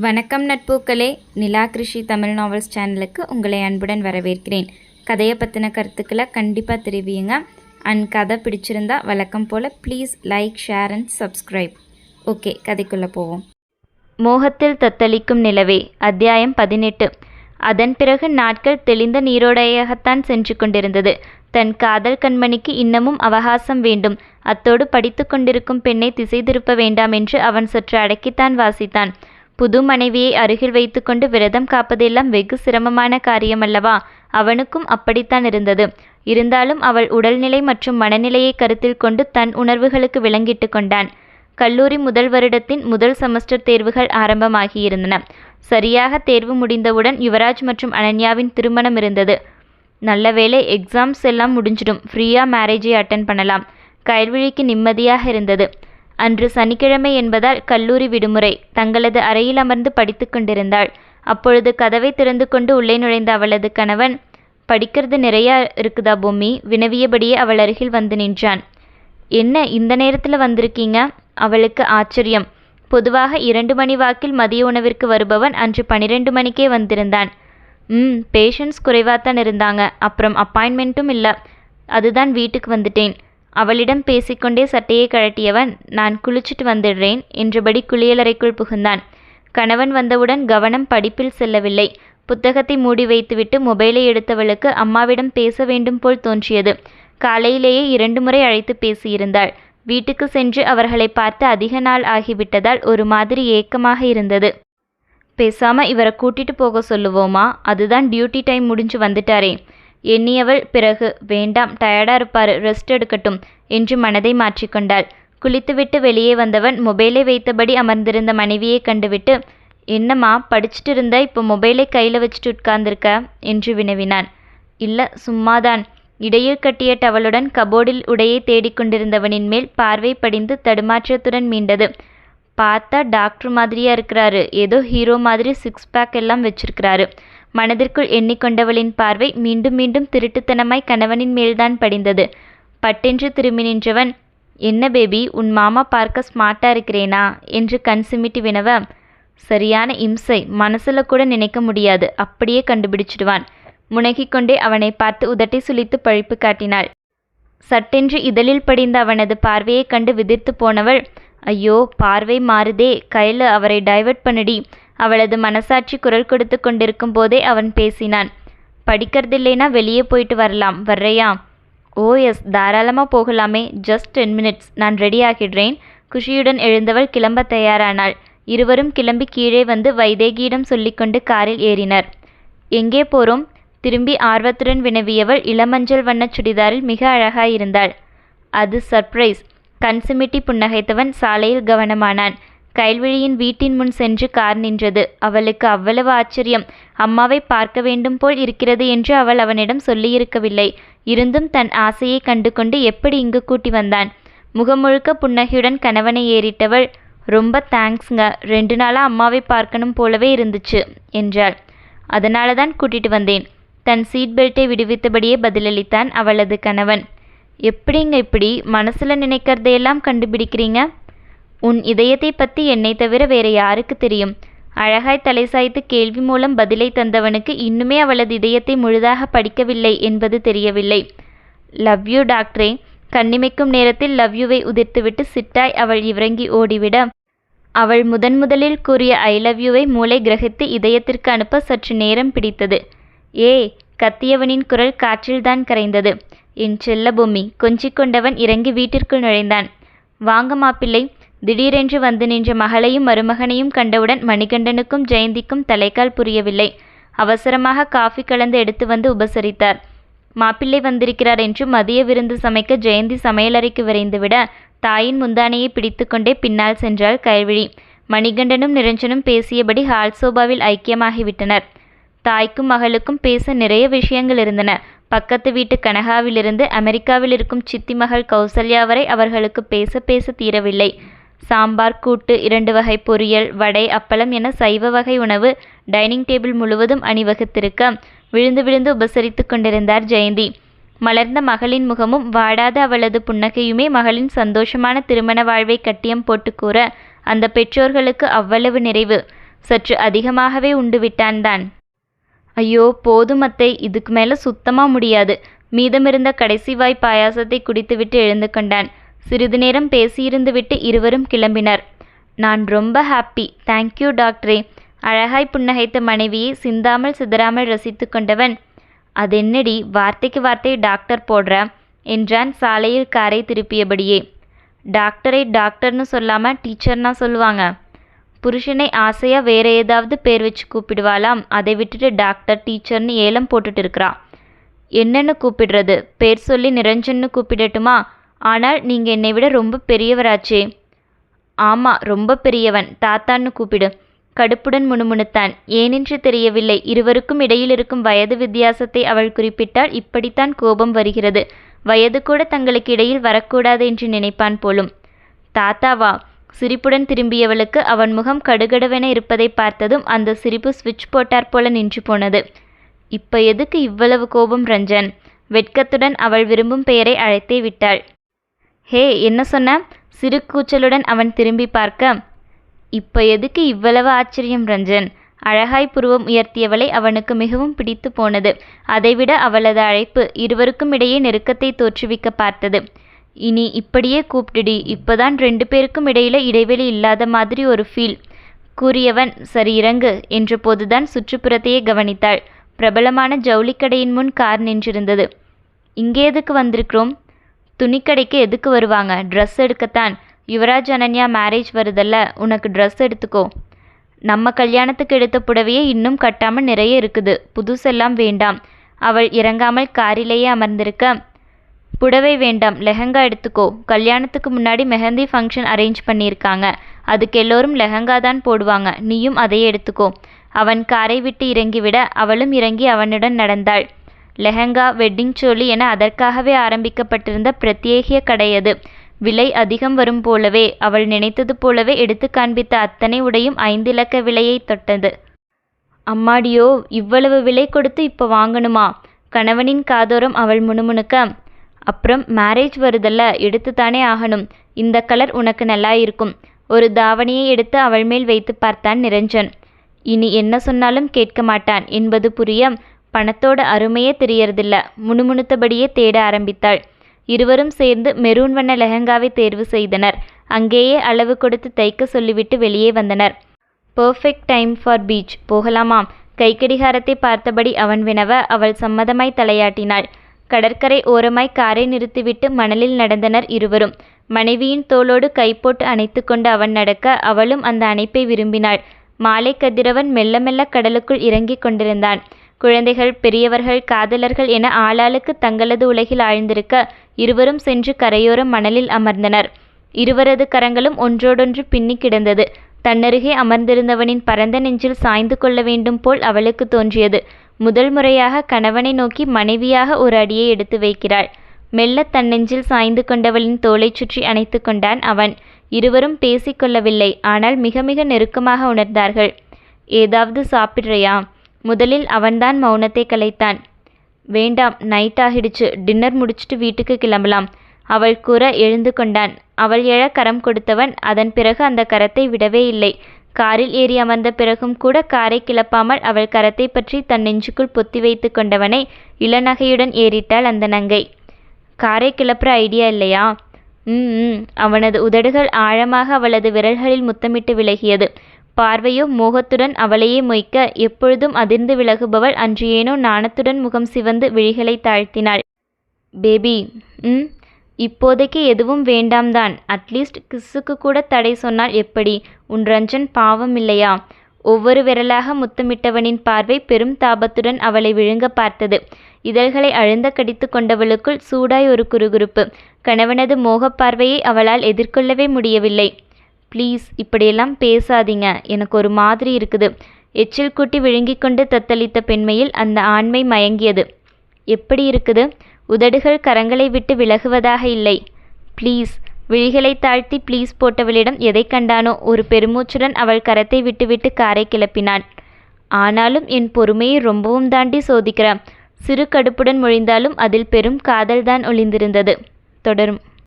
வணக்கம் நட்பூக்களே. நிலா கிருஷி தமிழ் நாவல்ஸ் சேனலுக்கு உங்களை அன்புடன் வரவேற்கிறேன். கதையை பற்றின கருத்துக்களை கண்டிப்பாக தெரிவியுங்க. அண்ட் கதை பிடிச்சிருந்தா வழக்கம் போல் please like share and subscribe okay கதைக்குள்ளே போவோம். மோகத்தில் தத்தளிக்கும் நிலவே அத்தியாயம் பதினெட்டு. அதன் பிறகு நாட்கள் தெளிந்த நீரோடையாகத்தான் சென்று கொண்டிருந்தது. தன் காதல் கண்மணிக்கு இன்னமும் அவகாசம் வேண்டும். அத்தோடு படித்து கொண்டிருக்கும் பெண்ணை திசை திருப்ப வேண்டாம் என்று அவன் சற்று அடக்கித்தான் வாசித்தான். புது மனைவியை அருகில் வைத்துக்கொண்டு விரதம் காப்பதெல்லாம் வெகு சிரமமான காரியமல்லவா? அவனுக்கும் அப்படித்தான் இருந்தது. இருந்தாலும் அவள் உடல்நிலை மற்றும் மனநிலையை கருத்தில் கொண்டு தன் உணர்வுகளுக்கு விளங்கிட்டு கொண்டான். கல்லூரி முதல் வருடத்தின் முதல் செமஸ்டர் தேர்வுகள் ஆரம்பமாகியிருந்தன. சரியாக தேர்வு முடிந்தவுடன் யுவராஜ் மற்றும் அனன்யாவின் திருமணம் இருந்தது. நல்ல வேளை எக்ஸாம்ஸ் எல்லாம் முடிஞ்சிடும். ஃப்ரீயாக மேரேஜை அட்டன் பண்ணலாம். கயல்விழிக்கு நிம்மதியாக இருந்தது. அன்று சனிக்கிழமை என்பதால் கல்லூரி விடுமுறை. தங்களது அறையில் அமர்ந்து படித்து கொண்டிருந்தாள். அப்பொழுது கதவை திறந்து கொண்டு உள்ளே நுழைந்த அவளது கணவன் படிக்கிறது நிறையா இருக்குதா பூமி வினவியபடியே அவள் அருகில் வந்து நின்றான். என்ன இந்த நேரத்தில் வந்திருக்கீங்க அவளுக்கு ஆச்சரியம். பொதுவாக இரண்டு மணி வாக்கில் மதிய உணவிற்கு வருபவன் அன்று பனிரெண்டு மணிக்கே வந்திருந்தான். ம் பேஷன்ஸ் குறைவாகத்தான் இருந்தாங்க. அப்புறம் அப்பாயின்மெண்ட்டும் இல்லை. அதுதான் வீட்டுக்கு வந்துட்டேன். அவளிடம் பேசிக்கொண்டே சட்டையை கழட்டியவன் நான் குளிச்சுட்டு வந்துடுறேன் என்றபடி குளியலறைக்குள் புகுந்தான். கணவன் வந்தவுடன் கவனம் படிப்பில் செல்லவில்லை. புத்தகத்தை மூடி வைத்துவிட்டு மொபைலை எடுத்தவளுக்கு அம்மாவிடம் பேச வேண்டும் போல் தோன்றியது. காலையிலேயே இரண்டு முறை அழைத்து பேசியிருந்தாள். வீட்டுக்கு சென்று அவர்களை பார்த்து அதிக நாள் ஆகிவிட்டதால் ஒரு மாதிரி ஏக்கமாக இருந்தது. பேசாம இவரை கூட்டிட்டு போக சொல்லுவோமா? அதுதான் டியூட்டி டைம் முடிஞ்சு வந்துட்டாரே. எண்ணியவள் பிறகு வேண்டாம் டயர்டா இருப்பாரு ரெஸ்ட் எடுக்கட்டும் என்று மனதை மாற்றிக்கொண்டாள் குளித்துவிட்டு வெளியே வந்தவன் மொபைலை வைத்தபடி அமர்ந்திருந்த மனைவியை கண்டுவிட்டு என்னம்மா படிச்சுட்டு இருந்த இப்போ மொபைலை கையில் வச்சுட்டு உட்கார்ந்திருக்க? என்று வினவினான். இல்லை சும்மாதான். இடையில் கட்டிய டவலுடன் கபோர்டில் உடையை தேடிக்கொண்டிருந்தவனின் மேல் பார்வை படிந்து தடுமாற்றத்துடன் மீண்டது. பார்த்தா டாக்டர் மாதிரியா இருக்கிறாரு. ஏதோ ஹீரோ மாதிரி சிக்ஸ் பேக் எல்லாம் வச்சிருக்கிறாரு. மனதிற்குள் எண்ணிக்கொண்டவளின் பார்வை மீண்டும் மீண்டும் திருட்டுத்தனமாய் கணவனின் மேல்தான் படிந்தது. பட்டென்று திரும்பி நின்றவன் என்ன பேபி உன் மாமா பார்க்க ஸ்மார்ட்டா இருக்கிறேனா? என்று கண் சிமிட்டி வினவ சரியான இம்சை மனசுல கூட நினைக்க முடியாது. அப்படியே கண்டுபிடிச்சிடுவான். முனகிக்கொண்டே அவனை பார்த்து உதட்டை சுளித்து பழிப்பு காட்டினாள். சட்டென்று இதழில் படிந்த அவனது பார்வையை கண்டு விதிர்த்து போனவள் ஐயோ பார்வை மாறுதே கையில் அவரை டைவர்ட் பண்ணுடி. அவளது மனசாட்சி குரல் கொடுத்து கொண்டிருக்கும் போதே அவன் பேசினான். படிக்கிறதில்லைனா வெளியே போயிட்டு வரலாம். வர்றையா? Oh yes. தாராளமாக போகலாமே. Just ten minutes. நான் ரெடி ஆகிடுறேன். குஷியுடன் எழுந்தவள் கிளம்ப தயாரானாள். இருவரும் கிளம்பி கீழே வந்து வைதேகியிடம் சொல்லிக்கொண்டு காரில் ஏறினர். எங்கே போறோம்? திரும்பி ஆர்வத்துடன் வினவியவள் இளமஞ்சள் வண்ணச் சுடிதாரில் மிக அழகாயிருந்தாள். அது சர்ப்ரைஸ். கண் சிமிட்டி புன்னகைத்தவன் சாலையில் கவனமானான். கைல்விழியின் வீட்டின் முன் சென்று கார் நின்றது. அவளுக்கு அவ்வளவு ஆச்சரியம். அம்மாவை பார்க்க வேண்டும் போல் இருக்கிறது என்று அவள் அவனிடம் சொல்லியிருக்கவில்லை. இருந்தும் தன் ஆசையை கண்டு கொண்டு எப்படி இங்கு கூட்டி வந்தான். முகமுழுக்க புன்னகையுடன் கணவனை ஏறிட்டவள் ரொம்ப தேங்க்ஸ்ங்க. ரெண்டு நாளாக அம்மாவை பார்க்கணும் போலவே இருந்துச்சு என்றாள். அதனால தான் கூட்டிட்டு வந்தேன். தன் சீட் பெல்ட்டை விடுவித்தபடியே பதிலளித்தான் அவளது கணவன். எப்படிங்க இப்படி? மனசில் நினைக்கிறதையெல்லாம் கண்டுபிடிக்கிறீங்க? உன் இதயத்தை பற்றி என்னை தவிர வேற யாருக்கு தெரியும்? அழகாய் தலை சாய்த்து கேள்வி மூலம் பதிலை தந்தவனுக்கு இன்னுமே அவளது இதயத்தை முழுதாக படிக்கவில்லை என்பது தெரியவில்லை. லவ் யூ டாக்டரே. கண்ணிமைக்கும் நேரத்தில் லவ் யூவை உதிர்த்துவிட்டு சிட்டாய் அவள் இறங்கி ஓடிவிட. அவள் முதன் முதலில் கூறிய ஐ லவ் யூவை மூளை கிரகித்து இதயத்திற்கு அனுப்ப சற்று நேரம் பிடித்தது. ஏ கத்தியவனின் குரல் காற்றில்தான் கரைந்தது. என் செல்ல பூமி கொஞ்சிக் கொண்டவன் இறங்கி வீட்டிற்குள் நுழைந்தான். வாங்க மாப்பிள்ளை. திடீரென்று வந்து நின்ற மகளையும் மருமகனையும் கண்டவுடன் மணிகண்டனுக்கும் ஜெயந்திக்கும் தலைக்கால் புரியவில்லை. அவசரமாக காஃபி கலந்து எடுத்து வந்து உபசரித்தார். மாப்பிள்ளை வந்திருக்கிறார் என்று மதிய விருந்து சமைக்க ஜெயந்தி சமையலறைக்கு விரைந்துவிட தாயின் முந்தானையை பிடித்துக்கொண்டே பின்னால் சென்றாள் கைவிழி மணிகண்டனும் நிரஞ்சனும் பேசியபடி ஹால் சோபாவில் ஐக்கியமாகிவிட்டனர். தாய்க்கும் மகளுக்கும் பேச நிறைய விஷயங்கள் இருந்தன. பக்கத்து வீட்டு கனகாவிலிருந்து அமெரிக்காவில் இருக்கும் சித்தி மகள் கௌசல்யா வரை அவர்களுக்கு பேச பேச தீரவில்லை. சாம்பார் கூட்டு இரண்டு வகை பொரியல் வடை அப்பளம் என சைவ வகை உணவு டைனிங் டேபிள் முழுவதும் அணிவகுத்திருக்க. விழுந்து விழுந்து உபசரித்து கொண்டிருந்தார் ஜெயந்தி. மலர்ந்த மகளின் முகமும் வாடாத அவளது புன்னகையுமே மகளின் சந்தோஷமான திருமண வாழ்வை கட்டியம் போட்டு கூற அந்த பெற்றோர்களுக்கு அவ்வளவு நிறைவு. சற்று அதிகமாகவே உண்டு விட்டான் தான். ஐயோ போதும் அத்தை. இதுக்கு மேலே சுத்தமாக முடியாது. மீதமிருந்த கடைசி வாய் பாயாசத்தை குடித்துவிட்டு எழுந்து கொண்டான். சிறிது நேரம் பேசியிருந்துவிட்டு இருவரும் கிளம்பினர். நான் ரொம்ப ஹாப்பி தேங்க்யூ டாக்டரே அழகாய் புன்னகைத்த மனைவியை சிந்தாமல் சிதறாமல் ரசித்து கொண்டவன். அதென்னடி வார்த்தைக்கு வார்த்தை டாக்டர் போடுற? என்றான் சாலையில் காரை திருப்பியபடியே. டாக்டரை டாக்டர்னு சொல்லாமல் டீச்சர்னா சொல்லுவாங்க. புருஷனை ஆசையாக வேற ஏதாவது பேர் வச்சு கூப்பிடுவாளாம். அதை விட்டுட்டு டாக்டர் டீச்சர்னு ஏலம் போட்டுட்டு இருக்கிறா. என்னன்னு கூப்பிடுறது? பேர் சொல்லி நிரஞ்சன்னு கூப்பிடட்டுமா? ஆனால் நீங்கள் என்னை விட ரொம்ப பெரியவராச்சே. ஆமாம் ரொம்ப பெரியவன். தாத்தான்னு கூப்பிடு. கடுப்புடன் முணுமுணுத்தான். ஏனென்று தெரியவில்லை. இருவருக்கும் இடையில் இருக்கும் வயது வித்தியாசத்தை அவள் குறிப்பிட்டால் இப்படித்தான் கோபம் வருகிறது. வயது கூட தங்களுக்கு இடையில் வரக்கூடாது என்று நினைப்பான் போலும். தாத்தாவா? சிரிப்புடன் திரும்பியவளுக்கு அவன் முகம் கடுகடுவென இருப்பதை பார்த்ததும் அந்த சிரிப்பு சுவிட்ச் போட்டார் போல நின்று போனது. இப்ப எதுக்கு இவ்வளவு கோபம் ரஞ்சன்? வெட்கத்துடன் அவள் விரும்பும் பெயரை அழைத்தே விட்டாள். ஹே என்ன சொன்ன? சிறு கூச்சலுடன் அவன் திரும்பி பார்க்க. இப்போ எதுக்கு இவ்வளவு ஆச்சரியம் ரஞ்சன்? அழகாய் புருவம் உயர்த்தியவளை அவனுக்கு மிகவும் பிடித்து போனது. அதைவிட அவளது அழைப்பு இருவருக்கும் இடையே நெருக்கத்தை தோற்றுவிக்க பார்த்தது. இனி இப்படியே கூப்பிடுடி. இப்போதான் ரெண்டு பேருக்கும் இடையில இடைவெளி இல்லாத மாதிரி ஒரு ஃபீல் கூறியவன் சரி இறங்கு என்ற போதுதான் சுற்றுப்புறத்தையே கவனித்தாள். பிரபலமான ஜவுளிக்கடையின் முன் கார் நின்றிருந்தது. இங்கே எதுக்கு வந்திருக்கிறோம்? துணிக்கடைக்கு எதுக்கு வருவாங்க? ட்ரெஸ் எடுக்கத்தான். யுவராஜ் அனன்யா மேரேஜ் வருதல்ல. உனக்கு ட்ரெஸ் எடுத்துக்கோ. நம்ம கல்யாணத்துக்கு எடுத்த புடவையே இன்னும் கட்டாமல் நிறைய இருக்குது. புதுசெல்லாம் வேண்டாம். அவள் இறங்காமல் காரிலேயே அமர்ந்திருக்க. புடவை வேண்டாம். லெஹங்கா எடுத்துக்கோ. கல்யாணத்துக்கு முன்னாடி மெஹந்தி ஃபங்க்ஷன் அரேஞ்ச் பண்ணியிருக்காங்க. அதுக்கு எல்லோரும் லெஹங்கா தான் போடுவாங்க. நீயும் அதையே எடுத்துக்கோ. அவன் காரை விட்டு இறங்கிவிட அவளும் இறங்கி அவனுடன் நடந்தாள். லெஹங்கா வெட்டிங் சோலி என அதற்காகவே ஆரம்பிக்கப்பட்டிருந்த பிரத்யேக கடை அது விலை அதிகம் வரும் போலவே அவள் நினைத்தது போலவே எடுத்து காண்பித்த அத்தனை உடையும் ஐந்திலக்க விலையை தொட்டது. அம்மாடியோ இவ்வளவு விலை கொடுத்து இப்போ வாங்கணுமா? கணவனின் காதோரம் அவள் முணுமுணுக்க அப்புறம் மேரேஜ் வருதல்ல எடுத்துத்தானே ஆகணும். இந்த கலர் உனக்கு நல்லா இருக்கும். ஒரு தாவணியை எடுத்து அவள் மேல் வைத்து பார்த்தான் நிரஞ்சன். இனி என்ன சொன்னாலும் கேட்க மாட்டான் என்பது புரிய பணத்தோட அருமையே தெரியறதில்ல. முணுமுணுத்தபடியே தேட ஆரம்பித்தாள். இருவரும் சேர்ந்து மெரூன் வண்ண லெஹங்காவை தேர்வு செய்தனர். அங்கேயே அளவு கொடுத்து தைக்க சொல்லிவிட்டு வெளியே வந்தனர். பர்ஃபெக்ட் டைம் ஃபார் பீச் போகலாமாம். கைக்கடிகாரத்தை பார்த்தபடி அவன் வினவ அவள் சம்மதமாய் தலையாட்டினாள். கடற்கரை ஓரமாய் காரை நிறுத்திவிட்டு மணலில் நடந்தனர் இருவரும். மனைவியின் தோளோடு கை போட்டு அணைத்து கொண்டு அவன் நடக்க அவளும் அந்த அணைப்பை விரும்பினாள். மாலை கதிரவன் மெல்ல மெல்ல கடலுக்குள் இறங்கிக் கொண்டிருந்தான். குழந்தைகள் பெரியவர்கள் காதலர்கள் என ஆளாளுக்கு தங்களது உலகில் ஆழ்ந்திருக்க இருவரும் சென்று கரையோரம் மணலில் அமர்ந்தனர். இருவரது கரங்களும் ஒன்றோடொன்று பின்னி கிடந்தது. தன்னருகே அமர்ந்திருந்தவனின் பரந்த நெஞ்சில் சாய்ந்து கொள்ள வேண்டும் போல் அவளுக்கு தோன்றியது. முதல் முறையாக கணவனை நோக்கி மனைவியாக ஒரு அடியை எடுத்து வைக்கிறாள். மெல்ல தன் நெஞ்சில் சாய்ந்து கொண்டவளின் தோளைச் சுற்றி அணைத்து கொண்டான் அவன். இருவரும் பேசிக்கொள்ளவில்லை ஆனால் மிக மிக நெருக்கமாக உணர்ந்தார்கள். ஏதாவது சாப்பிட்றியா? முதலில் அவன்தான் மௌனத்தை கலைத்தான். வேண்டாம் நைட் ஆகிடுச்சு. டின்னர் முடிச்சிட்டு வீட்டுக்கு கிளம்பலாம். அவள் கூற எழுந்து கொண்டான். அவள் எழ கரம் கொடுத்தவன் அதன் பிறகு அந்த கரத்தை விடவே இல்லை. காரில் ஏறி அமர்ந்த பிறகும் கூட காரை கிளப்பாமல் அவள் கரத்தை பற்றி தன் நெஞ்சுக்குள் பொத்தி வைத்து கொண்டவனை இளநகையுடன் ஏறிட்டாள் அந்த நங்கை. காரை கிளப்புற ஐடியா இல்லையா? ம் ம் அவனது உதடுகள் ஆழமாக அவளது விரல்களில் முத்தமிட்டு விலகியது. பார்வையோ மோகத்துடன் அவளையே மொய்க்க எப்பொழுதும் அதிர்ந்து விலகுபவள் அன்று ஏனோ நாணத்துடன் முகம் சிவந்து விழிகளை தாழ்த்தினாள். பேபி ம் இப்போதைக்கு எதுவும் வேண்டாம் தான் அட்லீஸ்ட் கிஸ்ஸுக்கு கூட தடை சொன்னால் எப்படி? உன் ரஞ்சன் பாவம் இல்லையா ஒவ்வொரு விரலாக முத்தமிட்டவனின் பார்வை பெரும் தாபத்துடன் அவளை விழுங்க பார்த்தது. இதழ்களை அழுந்த கடித்து கொண்டவளுக்குள் சூடாய் ஒரு குறுகுறுப்பு. கணவனது மோகப் பார்வையை அவளால் எதிர்கொள்ளவே முடியவில்லை. ப்ளீஸ் இப்படியெல்லாம் பேசாதீங்க. எனக்கு ஒரு மாதிரி இருக்குது. எச்சில் குட்டி விழுங்கிக் கொண்டு தத்தளித்த பெண்மையில் அந்த ஆண்மை மயங்கியது. எப்படி இருக்குது? உதடுகள் கரங்களை விட்டு விலகுவதாக இல்லை. ப்ளீஸ் விழிகளை தாழ்த்தி ப்ளீஸ் போட்டவளிடம் எதை கண்டானோ? ஒரு பெருமூச்சுடன் அவள் கரத்தை விட்டுவிட்டு காரை கிளப்பினான் ஆனாலும் என் பொறுமையை ரொம்பவும் தாண்டி சோதிக்கிறான் சிறு கடுப்புடன் மொழிந்தாலும் அதில் பெரும் காதல்தான் ஒளிந்திருந்தது. தொடரும்.